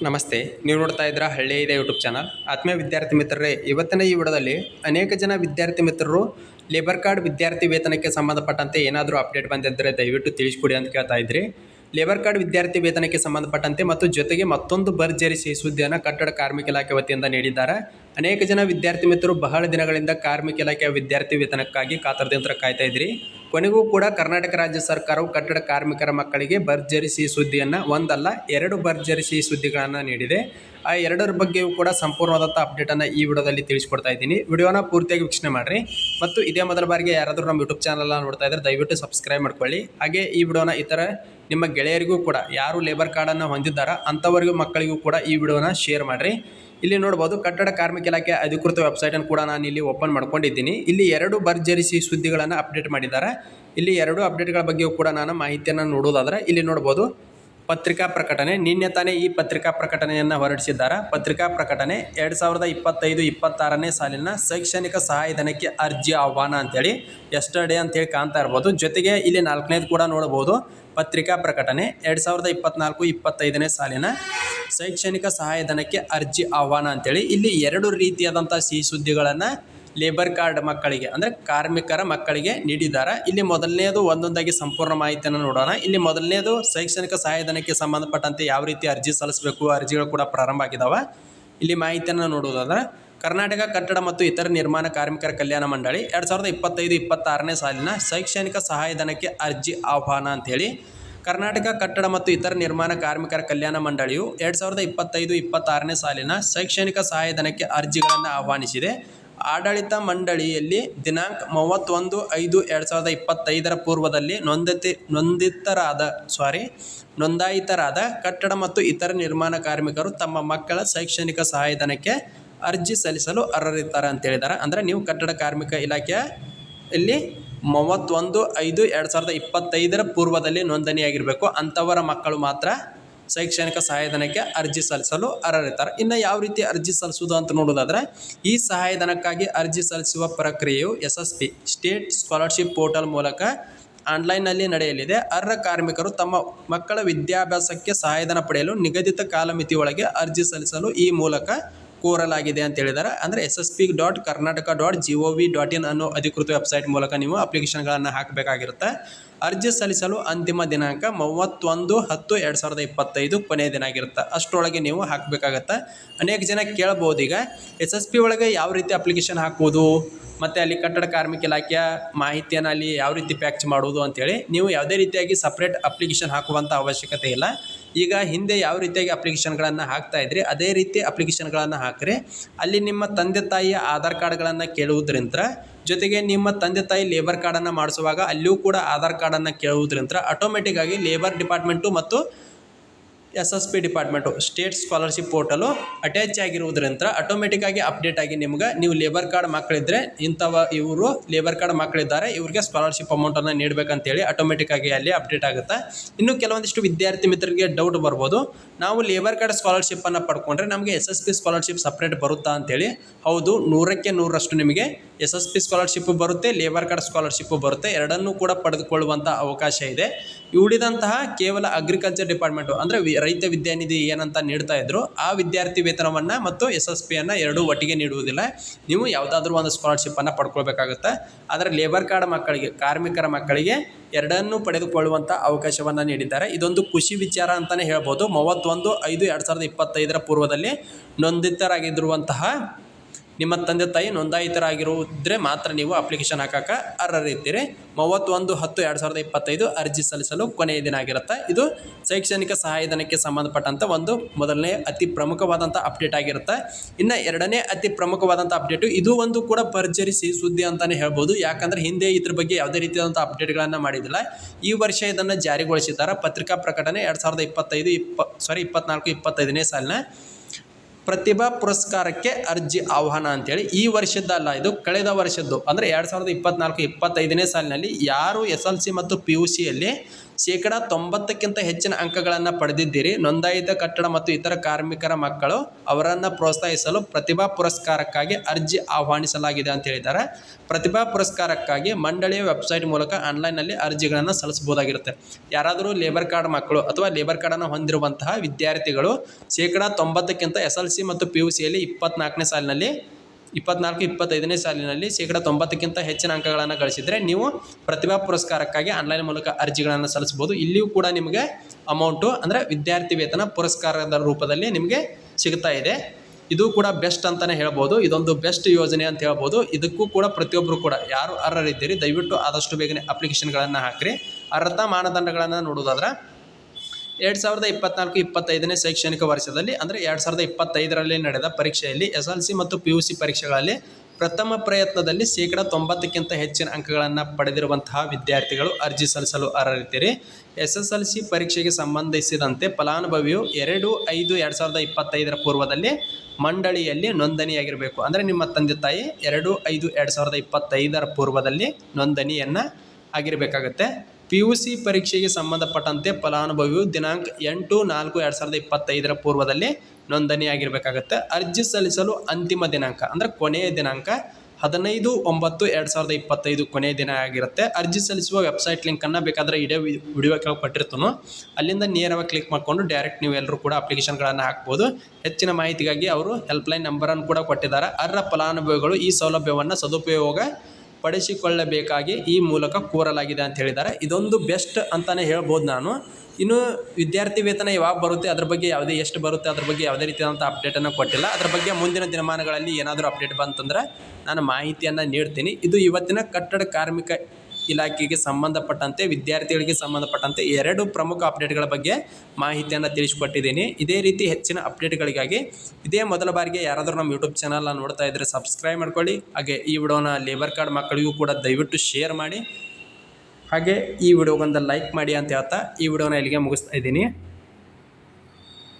ನಮಸ್ತೆ, ನೀವು ನೋಡ್ತಾ ಇದ್ದೀರಾ ಹಳ್ಳಿ ಇದೆ ಯೂಟ್ಯೂಬ್ ಚಾನಲ್ ಆತ್ಮೀಯ ವಿದ್ಯಾರ್ಥಿ ಮಿತ್ರರೇ, ಇವತ್ತಿನ ಈ ವಿಡಿಯೋದಲ್ಲಿ ಅನೇಕ ಜನ ವಿದ್ಯಾರ್ಥಿ ಮಿತ್ರರು ಲೇಬರ್ ಕಾರ್ಡ್ ವಿದ್ಯಾರ್ಥಿ ವೇತನಕ್ಕೆ ಸಂಬಂಧಪಟ್ಟಂತೆ ಏನಾದರೂ ಅಪ್ಡೇಟ್ ಬಂದಿದ್ದರೆ ದಯವಿಟ್ಟು ತಿಳಿಸ್ಕೊಡಿ ಅಂತ ಕೇಳ್ತಾ ಇದ್ರಿ. ಲೇಬರ್ ಕಾರ್ಡ್ ವಿದ್ಯಾರ್ಥಿ ವೇತನಕ್ಕೆ ಸಂಬಂಧಪಟ್ಟಂತೆ ಮತ್ತು ಜೊತೆಗೆ ಮತ್ತೊಂದು ಭರ್ಜರಿ ಸುದ್ದಿಯನ್ನು ಕಟ್ಟಡ ಕಾರ್ಮಿಕ ಇಲಾಖೆ ವತಿಯಿಂದ ನೀಡಿದ್ದಾರೆ. ಅನೇಕ ಜನ ವಿದ್ಯಾರ್ಥಿ ಮಿತ್ರರು ಬಹಳ ದಿನಗಳಿಂದ ಕಾರ್ಮಿಕ ಇಲಾಖೆಯ ವಿದ್ಯಾರ್ಥಿ ವೇತನಕ್ಕಾಗಿ ಕಾತರದಿಂದ ಕಾಯ್ತಾ ಇದ್ರಿ. ಕೊನೆಗೂ ಕೂಡ ಕರ್ನಾಟಕ ರಾಜ್ಯ ಸರ್ಕಾರವು ಕಟ್ಟಡ ಕಾರ್ಮಿಕರ ಮಕ್ಕಳಿಗೆ ಭರ್ಜರಿ ಸಿಹಿ ಸುದ್ದಿಯನ್ನು ಒಂದಲ್ಲ, ಎರಡು ಭರ್ಜರಿ ಸಿಹಿ ಸುದ್ದಿಗಳನ್ನು ನೀಡಿದೆ. ಆ ಎರಡರ ಬಗ್ಗೆಯೂ ಕೂಡ ಸಂಪೂರ್ಣವಾದಂಥ ಅಪ್ಡೇಟನ್ನು ಈ ವಿಡಿಯೋದಲ್ಲಿ ತಿಳಿಸ್ಕೊಡ್ತಾ ಇದ್ದೀನಿ. ವಿಡಿಯೋನ ಪೂರ್ತಿಯಾಗಿ ವೀಕ್ಷಣೆ ಮಾಡಿರಿ. ಮತ್ತು ಇದೇ ಮೊದಲ ಬಾರಿಗೆ ಯಾರಾದರೂ ನಮ್ಮ ಯೂಟ್ಯೂಬ್ ಚಾನಲ್ನ ನೋಡ್ತಾ ಇದ್ದರೆ ದಯವಿಟ್ಟು ಸಬ್ಸ್ಕ್ರೈಬ್ ಮಾಡ್ಕೊಳ್ಳಿ. ಹಾಗೆ ಈ ವಿಡಿಯೋನ ಇತರ ನಿಮ್ಮ ಗೆಳೆಯರಿಗೂ ಕೂಡ, ಯಾರು ಲೇಬರ್ ಕಾರ್ಡನ್ನು ಹೊಂದಿದ್ದಾರೋ, ಅಂಥವರಿಗೂ ಮಕ್ಕಳಿಗೂ ಕೂಡ ಈ ವಿಡಿಯೋನ ಶೇರ್ ಮಾಡಿರಿ. ಇಲ್ಲಿ ನೋಡ್ಬೋದು ಕಟ್ಟಡ ಕಾರ್ಮಿಕ ಇಲಾಖೆ ಅಧಿಕೃತ ವೆಬ್ಸೈಟ್ ಅನ್ನು ಕೂಡ ನಾನು ಇಲ್ಲಿ ಓಪನ್ ಮಾಡ್ಕೊಂಡಿದ್ದೀನಿ. ಇಲ್ಲಿ ಎರಡು ಭರ್ಜರಿಸಿ ಸುದ್ದಿಗಳನ್ನು ಅಪ್ಡೇಟ್ ಮಾಡಿದ್ದಾರೆ. ಇಲ್ಲಿ ಎರಡು ಅಪ್ಡೇಟ್ಗಳ ಬಗ್ಗೆಯೂ ಕೂಡ ನಾನು ಮಾಹಿತಿಯನ್ನು ನೋಡೋದಾದರೆ ಇಲ್ಲಿ ನೋಡ್ಬೋದು, ಪತ್ರಿಕಾ ಪ್ರಕಟಣೆ. ನಿನ್ನೆ ತಾನೇ ಈ ಪತ್ರಿಕಾ ಪ್ರಕಟಣೆಯನ್ನು ಹೊರಡಿಸಿದ್ದಾರೆ. ಪತ್ರಿಕಾ ಪ್ರಕಟಣೆ ಎರಡು ಸಾವಿರದ ಇಪ್ಪತ್ತೈದು, ಇಪ್ಪತ್ತಾರನೇ ಸಾಲಿನ ಶೈಕ್ಷಣಿಕ ಸಹಾಯಧನಕ್ಕೆ ಅರ್ಜಿ ಆಹ್ವಾನ ಅಂತೇಳಿ ಎಸ್ಟರ್ಡೇ ಅಂತೇಳಿ ಕಾಣ್ತಾ ಇರ್ಬೋದು. ಜೊತೆಗೆ ಇಲ್ಲಿ ನಾಲ್ಕನೇದು ಕೂಡ ನೋಡ್ಬೋದು, ಪತ್ರಿಕಾ ಪ್ರಕಟಣೆ ಎರಡು ಸಾವಿರದ ಇಪ್ಪತ್ನಾಲ್ಕು, ಇಪ್ಪತ್ತೈದನೇ ಸಾಲಿನ ಶೈಕ್ಷಣಿಕ ಸಹಾಯಧನಕ್ಕೆ ಅರ್ಜಿ ಆಹ್ವಾನ ಅಂತೇಳಿ ಇಲ್ಲಿ ಎರಡು ರೀತಿಯಾದಂಥ ಸಿಹಿ ಸುದ್ದಿಗಳನ್ನು ಲೇಬರ್ ಕಾರ್ಡ್ ಮಕ್ಕಳಿಗೆ, ಅಂದರೆ ಕಾರ್ಮಿಕರ ಮಕ್ಕಳಿಗೆ ನೀಡಿದ್ದಾರೆ. ಇಲ್ಲಿ ಮೊದಲನೆಯದು ಒಂದೊಂದಾಗಿ ಸಂಪೂರ್ಣ ಮಾಹಿತಿಯನ್ನು ನೋಡೋಣ. ಇಲ್ಲಿ ಮೊದಲನೇದು ಶೈಕ್ಷಣಿಕ ಸಹಾಯಧನಕ್ಕೆ ಸಂಬಂಧಪಟ್ಟಂತೆ ಯಾವ ರೀತಿ ಅರ್ಜಿ ಸಲ್ಲಿಸಬೇಕು, ಅರ್ಜಿಗಳು ಕೂಡ ಪ್ರಾರಂಭ ಆಗಿದ್ದಾವೆ ಇಲ್ಲಿ ಮಾಹಿತಿಯನ್ನು ನೋಡುವುದಾದ್ರೆ, ಕರ್ನಾಟಕ ಕಟ್ಟಡ ಮತ್ತು ಇತರ ನಿರ್ಮಾಣ ಕಾರ್ಮಿಕರ ಕಲ್ಯಾಣ ಮಂಡಳಿ, ಎರಡು ಸಾವಿರದ ಇಪ್ಪತ್ತೈದು ಇಪ್ಪತ್ತಾರನೇ ಸಾಲಿನ ಶೈಕ್ಷಣಿಕ ಸಹಾಯಧನಕ್ಕೆ ಅರ್ಜಿ ಆಹ್ವಾನ ಅಂತೇಳಿ ಕರ್ನಾಟಕ ಕಟ್ಟಡ ಮತ್ತು ಇತರ ನಿರ್ಮಾಣ ಕಾರ್ಮಿಕರ ಕಲ್ಯಾಣ ಮಂಡಳಿಯು ಎರಡು ಸಾವಿರದ ಇಪ್ಪತ್ತೈದು ಇಪ್ಪತ್ತಾರನೇ ಸಾಲಿನ ಶೈಕ್ಷಣಿಕ ಸಹಾಯಧನಕ್ಕೆ ಅರ್ಜಿಗಳನ್ನು ಆಹ್ವಾನಿಸಿದೆ. ಆಡಳಿತ ಮಂಡಳಿಯಲ್ಲಿ ದಿನಾಂಕ ಮೂವತ್ತೊಂದು ಐದು ಎರಡು ಸಾವಿರದ ಇಪ್ಪತ್ತೈದರ ಪೂರ್ವದಲ್ಲಿ ನೋಂದತಿ, ನೊಂದಿತರಾದ ಸಾರಿ ನೋಂದಾಯಿತರಾದ ಕಟ್ಟಡ ಮತ್ತು ಇತರ ನಿರ್ಮಾಣ ಕಾರ್ಮಿಕರು ತಮ್ಮ ಮಕ್ಕಳ ಶೈಕ್ಷಣಿಕ ಸಹಾಯಧನಕ್ಕೆ ಅರ್ಜಿ ಸಲ್ಲಿಸಲು ಅರ್ಹರಿದ್ದಾರೆ ಅಂತ ಹೇಳಿದ್ದಾರೆ ಅಂದರೆ ನೀವು ಕಟ್ಟಡ ಕಾರ್ಮಿಕ ಇಲಾಖೆಯ ಇಲ್ಲಿ ಮೂವತ್ತೊಂದು, ಐದು, ಎರಡು ಸಾವಿರದ ಇಪ್ಪತ್ತೈದರ ಪೂರ್ವದಲ್ಲಿ ನೋಂದಣಿಯಾಗಿರಬೇಕು. ಅಂಥವರ ಮಕ್ಕಳು ಮಾತ್ರ ಶೈಕ್ಷಣಿಕ ಸಹಾಯಧನಕ್ಕೆ ಅರ್ಜಿ ಸಲ್ಲಿಸಲು ಅರ್ಹರಿರ್ತಾರೆ. ಇನ್ನು ಯಾವ ರೀತಿ ಅರ್ಜಿ ಸಲ್ಲಿಸೋದು ಅಂತ ನೋಡೋದಾದ್ರೆ, ಈ ಸಹಾಯಧನಕ್ಕಾಗಿ ಅರ್ಜಿ ಸಲ್ಲಿಸುವ ಪ್ರಕ್ರಿಯೆಯು S P state scholarship portal ಮೂಲಕ ಆನ್ಲೈನ್ನಲ್ಲಿ ನಡೆಯಲಿದೆ. ಅರ್ಹ ಕಾರ್ಮಿಕರು ತಮ್ಮ ಮಕ್ಕಳ ವಿದ್ಯಾಭ್ಯಾಸಕ್ಕೆ ಸಹಾಯಧನ ಪಡೆಯಲು ನಿಗದಿತ ಕಾಲಮಿತಿಯೊಳಗೆ ಅರ್ಜಿ ಸಲ್ಲಿಸಲು ಈ ಮೂಲಕ ಕೋರಲಾಗಿದೆ ಅಂತ ಹೇಳಿದ್ದಾರೆ ಅಂದರೆ S S P dot Karnataka dot G O V dot in ಅನ್ನೋ ಅಧಿಕೃತ ವೆಬ್ಸೈಟ್ ಮೂಲಕ ನೀವು ಅಪ್ಲಿಕೇಶನ್ಗಳನ್ನು ಹಾಕಬೇಕಾಗಿರುತ್ತೆ. ಅರ್ಜಿ ಸಲ್ಲಿಸಲು ಅಂತಿಮ ದಿನಾಂಕ ಮೂವತ್ತೊಂದು ಹತ್ತು ಎರಡು ಸಾವಿರದ ಇಪ್ಪತ್ತೈದು ಕೊನೆಯ ದಿನ ಆಗಿರುತ್ತೆ. ಅಷ್ಟರೊಳಗೆ ನೀವು ಹಾಕಬೇಕಾಗತ್ತೆ. ಅನೇಕ ಜನ ಕೇಳ್ಬೋದು ಈಗ, ಎಸ್ ಎಸ್ ಪಿ ಒಳಗೆ ಯಾವ ರೀತಿ ಅಪ್ಲಿಕೇಶನ್ ಹಾಕುವುದು, ಮತ್ತು ಅಲ್ಲಿ ಕಟ್ಟಡ ಕಾರ್ಮಿಕ ಇಲಾಖೆಯ ಮಾಹಿತಿಯನ್ನು ಅಲ್ಲಿ ಯಾವ ರೀತಿ ಪ್ಯಾಚ್ ಮಾಡುವುದು ಅಂತೇಳಿ ನೀವು ಯಾವುದೇ ರೀತಿಯಾಗಿ ಸಪ್ರೇಟ್ ಅಪ್ಲಿಕೇಶನ್ ಹಾಕುವಂಥ ಅವಶ್ಯಕತೆ ಇಲ್ಲ. ಈಗ ಹಿಂದೆ ಯಾವ ರೀತಿಯಾಗಿ ಅಪ್ಲಿಕೇಶನ್ಗಳನ್ನು ಹಾಕ್ತಾ ಇದ್ರಿ, ಅದೇ ರೀತಿ ಅಪ್ಲಿಕೇಶನ್ಗಳನ್ನು ಹಾಕ್ರಿ. ಅಲ್ಲಿ ನಿಮ್ಮ ತಂದೆ ತಾಯಿಯ ಆಧಾರ್ ಕಾರ್ಡ್ಗಳನ್ನು ಕೇಳುವುದರಿಂದ ಜೊತೆಗೆ ನಿಮ್ಮ ತಂದೆ ತಾಯಿ ಲೇಬರ್ ಕಾರ್ಡನ್ನು ಮಾಡಿಸುವಾಗ ಅಲ್ಲಿಯೂ ಕೂಡ ಆಧಾರ್ ಕಾರ್ಡನ್ನು ಕೇಳುವುದರಿಂದ ಆಟೋಮೆಟಿಕ್ಕಾಗಿ ಲೇಬರ್ ಡಿಪಾರ್ಟ್ಮೆಂಟು ಮತ್ತು S S P department state scholarship portal attach ಆಗಿರುವುದರಿಂದ ಆಟೋಮೆಟಿಕ್ ಆಗಿ ಅಪ್ಡೇಟ್ ಆಗಿ ನಿಮ್ಗೆ ನೀವು ಲೇಬರ್ ಕಾರ್ಡ್ ಮಕ್ಕಳಿದ್ರೆ ಇಂಥವ ಇವರು ಲೇಬರ್ ಕಾರ್ಡ್ ಮಕ್ಕಳಿದ್ದಾರೆ, ಇವರಿಗೆ ಸ್ಕಾಲರ್ಶಿಪ್ ಅಮೌಂಟನ್ನು ನೀಡಬೇಕಂತೇಳಿ ಆಟೋಮೆಟಿಕ್ ಆಗಿ ಅಲ್ಲಿ ಅಪ್ಡೇಟ್ ಆಗುತ್ತೆ. ಇನ್ನು ಕೆಲವೊಂದಿಷ್ಟು ವಿದ್ಯಾರ್ಥಿ ಮಿತ್ರರಿಗೆ ಡೌಟ್ ಬರ್ಬೋದು. ನಾವು ಲೇಬರ್ ಕಾರ್ಡ್ ಸ್ಕಾಲರ್ಶಿಪ್ಪನ್ನು ಪಡ್ಕೊಂಡ್ರೆ ನಮಗೆ S S P scholarship separate ಬರುತ್ತಾ ಅಂತೇಳಿ. ಹೌದು, ನೂರಕ್ಕೆ ನೂರರಷ್ಟು ನಿಮಗೆ ಎಸ್ ಎಸ್ ಪಿ ಸ್ಕಾಲರ್ಶಿಪ್ ಬರುತ್ತೆ ಲೇಬರ್ ಕಾರ್ಡ್ ಸ್ಕಾಲರ್ಶಿಪ್ ಬರುತ್ತೆ. ಎರಡನ್ನೂ ಕೂಡ ಪಡೆದುಕೊಳ್ಳುವಂಥ ಅವಕಾಶ ಇದೆ. ಉಳಿದಂತಹ ಕೇವಲ ಅಗ್ರಿಕಲ್ಚರ್ ಡಿಪಾರ್ಟ್ಮೆಂಟು ಅಂದರೆ ರೈತ ವಿದ್ಯಾನಿಧಿ ಏನಂತ ನೀಡ್ತಾ ಇದ್ರು, ಆ ವಿದ್ಯಾರ್ಥಿ ವೇತನವನ್ನು ಮತ್ತು ಎಸ್ ಎಸ್ ಪಿಯನ್ನು ಎರಡೂ ಒಟ್ಟಿಗೆ ನೀಡುವುದಿಲ್ಲ. ನೀವು ಯಾವುದಾದ್ರೂ ಒಂದು ಸ್ಕಾಲರ್ಶಿಪ್ಪನ್ನು ಪಡ್ಕೊಳ್ಬೇಕಾಗುತ್ತೆ. ಆದರೆ ಲೇಬರ್ ಕಾರ್ಡ್ ಮಕ್ಕಳಿಗೆ, ಕಾರ್ಮಿಕರ ಮಕ್ಕಳಿಗೆ ಎರಡನ್ನೂ ಪಡೆದುಕೊಳ್ಳುವಂಥ ಅವಕಾಶವನ್ನು ನೀಡಿದ್ದಾರೆ. ಇದೊಂದು ಖುಷಿ ವಿಚಾರ ಅಂತಲೇ ಹೇಳ್ಬೋದು. ಮೂವತ್ತೊಂದು ಐದು ಎರಡು ಸಾವಿರದ ಇಪ್ಪತ್ತೈದರ ಪೂರ್ವದಲ್ಲಿ ನೊಂದಿತರಾಗಿದ್ದಿರುವಂತಹ ನಿಮ್ಮ ತಂದೆ ತಾಯಿ ನೋಂದಾಯಿತರಾಗಿರುವುದ್ರೆ ಮಾತ್ರ ನೀವು ಅಪ್ಲಿಕೇಶನ್ ಹಾಕಕ್ಕೆ ಅರ್ಹರಿದ್ದೀರಿ. ಮೂವತ್ತೊಂದು ಹತ್ತು ಎರಡು ಸಾವಿರದ ಇಪ್ಪತ್ತೈದು ಅರ್ಜಿ ಸಲ್ಲಿಸಲು ಕೊನೆಯ ದಿನ ಆಗಿರುತ್ತೆ. ಇದು ಶೈಕ್ಷಣಿಕ ಸಹಾಯಧನಕ್ಕೆ ಸಂಬಂಧಪಟ್ಟಂಥ ಒಂದು ಮೊದಲನೇ ಅತಿ ಪ್ರಮುಖವಾದಂಥ ಅಪ್ಡೇಟ್ ಆಗಿರುತ್ತೆ. ಇನ್ನು ಎರಡನೇ ಅತಿ ಪ್ರಮುಖವಾದಂಥ ಅಪ್ಡೇಟು ಇದು ಒಂದು ಕೂಡ ಪರಿಚರಿಸಿ ಸುದ್ದಿ ಅಂತಲೇ ಹೇಳ್ಬೋದು. ಯಾಕಂದರೆ ಹಿಂದೆ ಇದ್ರ ಬಗ್ಗೆ ಯಾವುದೇ ರೀತಿಯಾದಂಥ ಅಪ್ಡೇಟ್ಗಳನ್ನು ಮಾಡಿದ್ದಿಲ್ಲ. ಈ ವರ್ಷ ಇದನ್ನು ಜಾರಿಗೊಳಿಸಿದ್ದಾರೆ. ಪತ್ರಿಕಾ ಪ್ರಕಟಣೆ ಎರಡು ಸಾವಿರದ ಇಪ್ಪತ್ತೈದು ಇಪ್ಪ ಸಾರಿ ಇಪ್ಪತ್ನಾಲ್ಕು, ಇಪ್ಪತ್ತೈದನೇ ಸಾಲಿನ ಪ್ರತಿಭಾ ಪುರಸ್ಕಾರಕ್ಕೆ ಅರ್ಜಿ ಆಹ್ವಾನ ಅಂತೇಳಿ ಈ ವರ್ಷದ್ದಲ್ಲ ಇದು, ಕಳೆದ ವರ್ಷದ್ದು. ಅಂದರೆ ಎರಡು ಸಾವಿರದ ಇಪ್ಪತ್ನಾಲ್ಕು ಇಪ್ಪತ್ತೈದನೇ ಸಾಲಿನಲ್ಲಿ ಯಾರು ಎಸ್ ಎಲ್ ಸಿ ಮತ್ತು ಪಿ ಯು ಸಿಯಲ್ಲಿ ಶೇಕಡ ತೊಂಬತ್ತಕ್ಕಿಂತ ಹೆಚ್ಚಿನ ಅಂಕಗಳನ್ನು ಪಡೆದಿದ್ದೀರಿ. ನೋಂದಾಯಿತ ಕಟ್ಟಡ ಮತ್ತು ಇತರ ಕಾರ್ಮಿಕರ ಮಕ್ಕಳು ಅವರನ್ನು ಪ್ರೋತ್ಸಾಹಿಸಲು ಪ್ರತಿಭಾ ಪುರಸ್ಕಾರಕ್ಕಾಗಿ ಅರ್ಜಿ ಆಹ್ವಾನಿಸಲಾಗಿದೆ ಅಂತ ಹೇಳಿದ್ದಾರೆ. ಪ್ರತಿಭಾ ಪುರಸ್ಕಾರಕ್ಕಾಗಿ ಮಂಡಳಿಯ ವೆಬ್ಸೈಟ್ ಮೂಲಕ ಆನ್ಲೈನ್ನಲ್ಲಿ ಅರ್ಜಿಗಳನ್ನು ಸಲ್ಲಿಸಬಹುದಾಗಿರುತ್ತೆ. ಯಾರಾದರೂ ಲೇಬರ್ ಕಾರ್ಡ್ ಮಕ್ಕಳು ಅಥವಾ ಲೇಬರ್ ಕಾರ್ಡನ್ನು ಹೊಂದಿರುವಂತಹ ವಿದ್ಯಾರ್ಥಿಗಳು ಶೇಕಡ ತೊಂಬತ್ತಕ್ಕಿಂತ ಎಸ್ ಎಲ್ ಸಿ ಮತ್ತು ಪಿ ಯು ಸಿಯಲ್ಲಿ ಇಪ್ಪತ್ನಾಲ್ಕನೇ ಸಾಲಿನಲ್ಲಿ ಇಪ್ಪತ್ನಾಲ್ಕು, ಇಪ್ಪತ್ತೈದನೇ ಸಾಲಿನಲ್ಲಿ ಶೇಕಡ ತೊಂಬತ್ತಕ್ಕಿಂತ ಹೆಚ್ಚಿನ ಅಂಕಗಳನ್ನು ಗಳಿಸಿದರೆ ನೀವು ಪ್ರತಿಭಾ ಪುರಸ್ಕಾರಕ್ಕಾಗಿ ಆನ್ಲೈನ್ ಮೂಲಕ ಅರ್ಜಿಗಳನ್ನು ಸಲ್ಲಿಸ್ಬೋದು ಇಲ್ಲಿಯೂ ಕೂಡ ನಿಮಗೆ ಅಮೌಂಟು ಅಂದರೆ ವಿದ್ಯಾರ್ಥಿ ವೇತನ ಪುರಸ್ಕಾರದ ರೂಪದಲ್ಲಿ ನಿಮಗೆ ಸಿಗ್ತಾ ಇದೆ. ಇದು ಕೂಡ ಬೆಸ್ಟ್ ಅಂತಲೇ ಹೇಳ್ಬೋದು. ಇದೊಂದು ಬೆಸ್ಟ್ ಯೋಜನೆ ಅಂತ ಹೇಳ್ಬೋದು. ಇದಕ್ಕೂ ಕೂಡ ಪ್ರತಿಯೊಬ್ಬರು ಕೂಡ ಯಾರು ಅರ್ಹರಿದ್ದೀರಿ ದಯವಿಟ್ಟು ಆದಷ್ಟು ಬೇಗನೆ ಅಪ್ಲಿಕೇಶನ್ಗಳನ್ನು ಹಾಕಿರಿ. ಅರ್ಹತಾ ಮಾನದಂಡಗಳನ್ನು ನೋಡೋದಾದ್ರೆ ಎರಡು ಸಾವಿರದ ಇಪ್ಪತ್ನಾಲ್ಕು ಇಪ್ಪತ್ತೈದನೇ ಶೈಕ್ಷಣಿಕ ವರ್ಷದಲ್ಲಿ, ಅಂದರೆ ಎರಡು ಸಾವಿರದ ಇಪ್ಪತ್ತೈದರಲ್ಲಿ ನಡೆದ ಪರೀಕ್ಷೆಯಲ್ಲಿ ಎಸ್ ಎಲ್ ಸಿ ಮತ್ತು ಪಿ ಯು ಸಿ ಪರೀಕ್ಷೆಗಳಲ್ಲಿ ಪ್ರಥಮ ಪ್ರಯತ್ನದಲ್ಲಿ ಶೇಕಡ ತೊಂಬತ್ತಕ್ಕಿಂತ ಹೆಚ್ಚಿನ ಅಂಕಗಳನ್ನು ಪಡೆದಿರುವಂತಹ ವಿದ್ಯಾರ್ಥಿಗಳು ಅರ್ಜಿ ಸಲ್ಲಿಸಲು ಅರ್ಹರಿದ್ದೀರಿ. ಎಸ್ ಎಸ್ ಎಲ್ ಸಿ ಪರೀಕ್ಷೆಗೆ ಸಂಬಂಧಿಸಿದಂತೆ ಫಲಾನುಭವಿಯು ಎರಡು ಐದು ಎರಡು ಸಾವಿರದ ಇಪ್ಪತ್ತೈದರ ಪೂರ್ವದಲ್ಲಿ ಮಂಡಳಿಯಲ್ಲಿ ನೋಂದಣಿಯಾಗಿರಬೇಕು. ಅಂದರೆ ನಿಮ್ಮ ತಂದೆ ತಾಯಿ ಎರಡು ಐದು ಎರಡು ಸಾವಿರದ ಇಪ್ಪತ್ತೈದರ ಪೂರ್ವದಲ್ಲಿ ನೋಂದಣಿಯನ್ನು ಆಗಿರಬೇಕಾಗತ್ತೆ. ಪಿ ಯು ಸಿ ಪರೀಕ್ಷೆಗೆ ಸಂಬಂಧಪಟ್ಟಂತೆ ಫಲಾನುಭವಿಯು ದಿನಾಂಕ ಎಂಟು ನಾಲ್ಕು ಎರಡು ಸಾವಿರದ ಇಪ್ಪತ್ತೈದರ ಪೂರ್ವದಲ್ಲಿ ನೋಂದಣಿಯಾಗಿರಬೇಕಾಗತ್ತೆ. ಅರ್ಜಿ ಸಲ್ಲಿಸಲು ಅಂತಿಮ ದಿನಾಂಕ, ಅಂದರೆ ಕೊನೆಯ ದಿನಾಂಕ ಹದಿನೈದು ಒಂಬತ್ತು ಎರಡು ಸಾವಿರದ ಇಪ್ಪತ್ತೈದು ಕೊನೆಯ ದಿನ ಆಗಿರುತ್ತೆ. ಅರ್ಜಿ ಸಲ್ಲಿಸುವ ವೆಬ್ಸೈಟ್ ಲಿಂಕನ್ನು ಬೇಕಾದರೆ ಇಡೇ ವಿಡಿಯೋ ಕೆಳಗೆ ಕೊಟ್ಟಿರ್ತಾನು. ಅಲ್ಲಿಂದ ನೇರವಾಗಿ ಕ್ಲಿಕ್ ಮಾಡಿಕೊಂಡು ಡೈರೆಕ್ಟ್ ನೀವು ಎಲ್ಲರೂ ಕೂಡ ಅಪ್ಲಿಕೇಶನ್ಗಳನ್ನು ಹಾಕ್ಬೋದು. ಹೆಚ್ಚಿನ ಮಾಹಿತಿಗಾಗಿ ಅವರು ಹೆಲ್ಪ್ಲೈನ್ ನಂಬರನ್ನು ಕೂಡ ಕೊಟ್ಟಿದ್ದಾರೆ. ಅರ್ಹ ಫಲಾನುಭವಿಗಳು ಈ ಸೌಲಭ್ಯವನ್ನು ಸದುಪಯೋಗ ಪಡಿಸಿಕೊಳ್ಳಬೇಕಾಗಿ ಈ ಮೂಲಕ ಕೋರಲಾಗಿದೆ ಅಂತ ಹೇಳಿದ್ದಾರೆ. ಇದೊಂದು ಬೆಸ್ಟ್ ಅಂತಲೇ ಹೇಳ್ಬೋದು ನಾನು. ಇನ್ನು ವಿದ್ಯಾರ್ಥಿ ವೇತನ ಯಾವಾಗ ಬರುತ್ತೆ, ಅದ್ರ ಬಗ್ಗೆ ಯಾವುದೇ, ಎಷ್ಟು ಬರುತ್ತೆ, ಅದ್ರ ಬಗ್ಗೆ ಯಾವುದೇ ರೀತಿಯಾದಂಥ ಅಪ್ಡೇಟನ್ನು ಕೊಟ್ಟಿಲ್ಲ. ಅದ್ರ ಬಗ್ಗೆ ಮುಂದಿನ ದಿನಮಾನಗಳಲ್ಲಿ ಏನಾದರೂ ಅಪ್ಡೇಟ್ ಬಂತಂದ್ರೆ ನಾನು ಮಾಹಿತಿಯನ್ನು ನೀಡ್ತೀನಿ. ಇದು ಇವತ್ತಿನ ಕಟ್ಟಡ ಕಾರ್ಮಿಕ ಇಲಾಖೆಗೆ ಸಂಬಂಧಪಟ್ಟಂತೆ, ವಿದ್ಯಾರ್ಥಿಗಳಿಗೆ ಸಂಬಂಧಪಟ್ಟಂತೆ ಎರಡು ಪ್ರಮುಖ ಅಪ್ಡೇಟ್ಗಳ ಬಗ್ಗೆ ಮಾಹಿತಿಯನ್ನು ತಿಳಿಸಿಕೊಟ್ಟಿದ್ದೀನಿ. ಇದೇ ರೀತಿ ಹೆಚ್ಚಿನ ಅಪ್ಡೇಟ್ಗಳಿಗಾಗಿ ಇದೇ ಮೊದಲ ಬಾರಿಗೆ ಯಾರಾದರೂ ನಮ್ಮ ಯೂಟ್ಯೂಬ್ ಚಾನಲ್ನ ನೋಡ್ತಾ ಇದ್ದರೆ ಸಬ್ಸ್ಕ್ರೈಬ್ ಮಾಡ್ಕೊಳ್ಳಿ. ಹಾಗೆ ಈ ವಿಡಿಯೋನ ಲೇಬರ್ ಕಾರ್ಡ್ ಮಕ್ಕಳಿಗೂ ಕೂಡ ದಯವಿಟ್ಟು ಶೇರ್ ಮಾಡಿ. ಹಾಗೆ ಈ ವಿಡಿಯೋಗೊಂದು ಲೈಕ್ ಮಾಡಿ ಅಂತ ಹೇಳ್ತಾ ಈ ವಿಡಿಯೋನ ಇಲ್ಲಿಗೆ ಮುಗಿಸ್ತಾ ಇದ್ದೀನಿ.